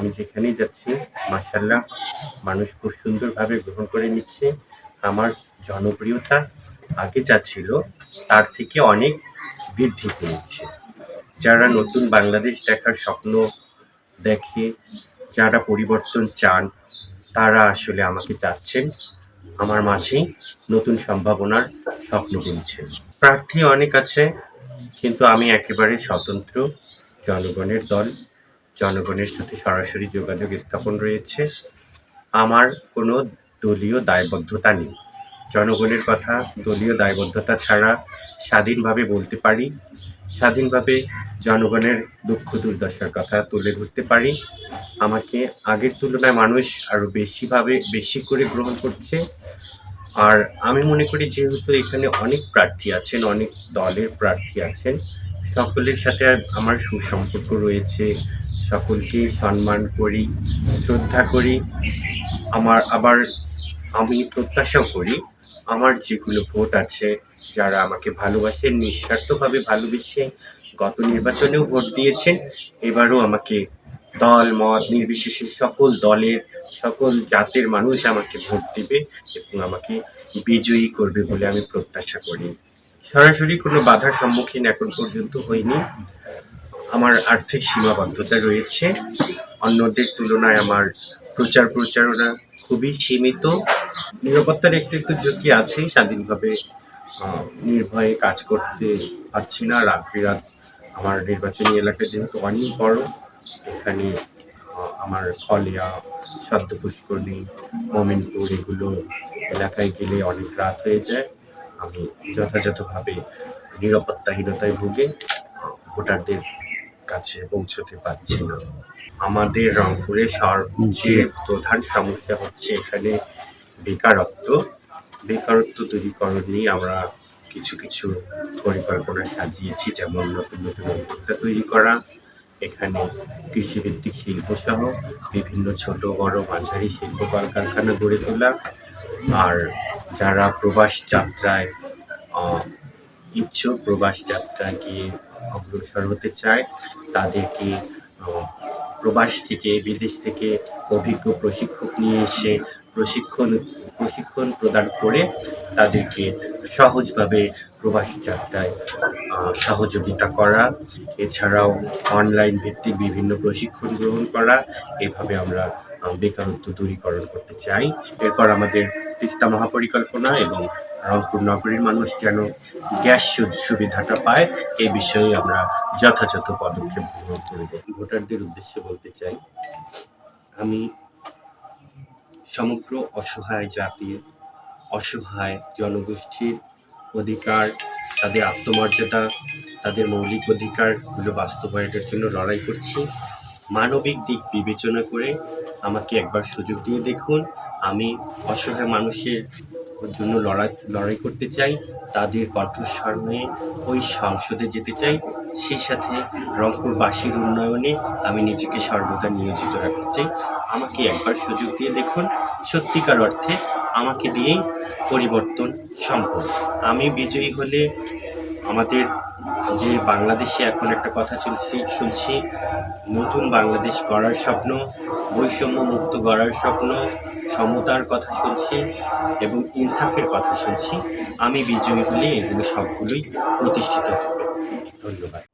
আমি যেখানেই যাচ্ছি মাসাল্লাহ মানুষ খুব সুন্দরভাবে গ্রহণ করে নিচ্ছে। আমার জনপ্রিয়তা আগে যা ছিল, তার থেকে অনেক বৃদ্ধি পেয়েছে। যারা নতুন বাংলাদেশ দেখার স্বপ্ন দেখে, যারা পরিবর্তন চান, তারা আসলে আমাকে চাচ্ছেন, আমার মাঝে নতুন সম্ভাবনার স্বপ্ন বুনছেন। প্রার্থী অনেক আছে, কিন্তু আমি একেবারে স্বতন্ত্র জনগণের দল। জনগণের সাথে সরাসরি যোগাযোগ স্থাপন রয়েছে। আমার কোনো দলীয় দায়বদ্ধতা নেই। জনগণের কথা, দলীয় দায়বদ্ধতা ছাড়া স্বাধীনভাবে বলতে পারি, স্বাধীনভাবে জনগণের দুঃখ দুর্দশার কথা তুলে ধরতে পারি। আমাকে আগের তুলনায় মানুষ আরও বেশিভাবে, বেশি করে গ্রহণ করছে। আর আমি মনে করি যেহেতু এখানে অনেক প্রার্থী আছেন, অনেক দলের প্রার্থী আছেন সকলের সাথে আমার সুসম্পর্ক রয়েছে। সকলকে সম্মান করি, শ্রদ্ধা করি। আমার আবার আমি প্রত্যাশাও করি, আমার যেগুলো ভোট আছে, যারা আমাকে ভালোবাসেন নিঃস্বার্থভাবে ভালোবেসে গত নির্বাচনেও ভোট দিয়েছেন এবারও আমাকে দল, মত নির্বিশেষে সকল দলের, সকল জাতের মানুষ আমাকে ভোট দেবে এবং আমাকে বিজয়ী করবে বলে আমি প্রত্যাশা করি। সরাসরি কোনো বাধার সম্মুখীন এখন পর্যন্ত হইনি। আমার আর্থিক সীমাবদ্ধতা রয়েছে। অন্যদের তুলনায় আমার প্রচার প্রচারণা খুবই সীমিত। নিরাপত্তার একটু একটু ঝুঁকি আছে স্বাধীনভাবে নির্ভয়ে কাজ করতে পারছি না। রাত বিরাত আমার নির্বাচনী এলাকা যেহেতু অনেক বড়, এখানে আমার খলিয়া, সদ্য পুষ্করণী, মোমিনপুর, এগুলো এলাকায় গেলে অনেক রাত হয়ে যায়। আমি যথাযথভাবে নিরাপত্তাহীনতায় ভুগে ভোটারদের কাছে পৌঁছতে পারছি না। আমাদের রংপুরে সবচেয়ে প্রধান সমস্যা হচ্ছে এখানে বেকারত্ব। বেকারত্ব দূরীকরণ নিয়ে আমরা কিছু কিছু পরিকল্পনা সাজিয়েছি যেমন নতুন নতুন উদ্যোক্তা তৈরি করা এখানে কৃষিভিত্তিক শিল্প সহ বিভিন্ন ছোট বড় মাঝারি শিল্প কলকারখানা গড়ে তোলা আর যারা প্রবাস যাত্রায় ইচ্ছুক প্রবাস যাত্রায় গিয়ে অগ্রসর হতে চায়, তাদেরকে প্রবাস থেকে, বিদেশ থেকে অভিজ্ঞ প্রশিক্ষক নিয়ে এসে প্রশিক্ষণ প্রশিক্ষণ প্রদান করে তাদেরকে সহজভাবে প্রবাস যাত্রায় সহযোগিতা করা। এছাড়াও অনলাইন ভিত্তিক বিভিন্ন প্রশিক্ষণ গ্রহণ করা। এভাবে আমরা বেকারত্ব দূরীকরণ করতে চাই। এরপর আমাদের তিস্তা মহাপরিকল্পনা এবং রংপুর নগরীর মানুষ যেন গ্যাস সুবিধাটা পায় এই বিষয়ে আমরা যথাযথ পদক্ষেপ গ্রহণ করব। ভোটারদের উদ্দেশ্যে বলতে চাই, আমি সমগ্র অসহায় জাতির, অসহায় জনগোষ্ঠীর অধিকার, তাদের আত্মমর্যাদা, তাদের মৌলিক অধিকারগুলো বাস্তবায়নের জন্য লড়াই করছি। মানবিক দিক বিবেচনা করে আমাকে একবার সুযোগ দিয়ে দেখুন। আমি অসহায় মানুষের জন্য লড়াই লড়াই করতে চাই, তাদের কণ্ঠস্বর হয়ে ওই সংসদে যেতে চাই সেই সাথে রংপুরবাসীর উন্নয়নে আমি নিজেকে সর্বদা নিয়োজিত রাখতে চাই। আমাকে একবার সুযোগ দিয়ে দেখুন, সত্যিকার অর্থে আমাকে দিয়েই পরিবর্তন সম্ভব। আমি বিজয়ী হলে আমাদের যে বাংলাদেশে এখন একটা কথা চলছে, শুনছি, নতুন বাংলাদেশ গড়ার স্বপ্ন, বৈষম্য মুক্ত গড়ার স্বপ্ন, সমতার কথা শুনছি এবং ইনসাফের কথা শুনছি। আমি বিজয়ী হলে এগুলো সবগুলোই প্রতিষ্ঠিত হবে। ধন্যবাদ।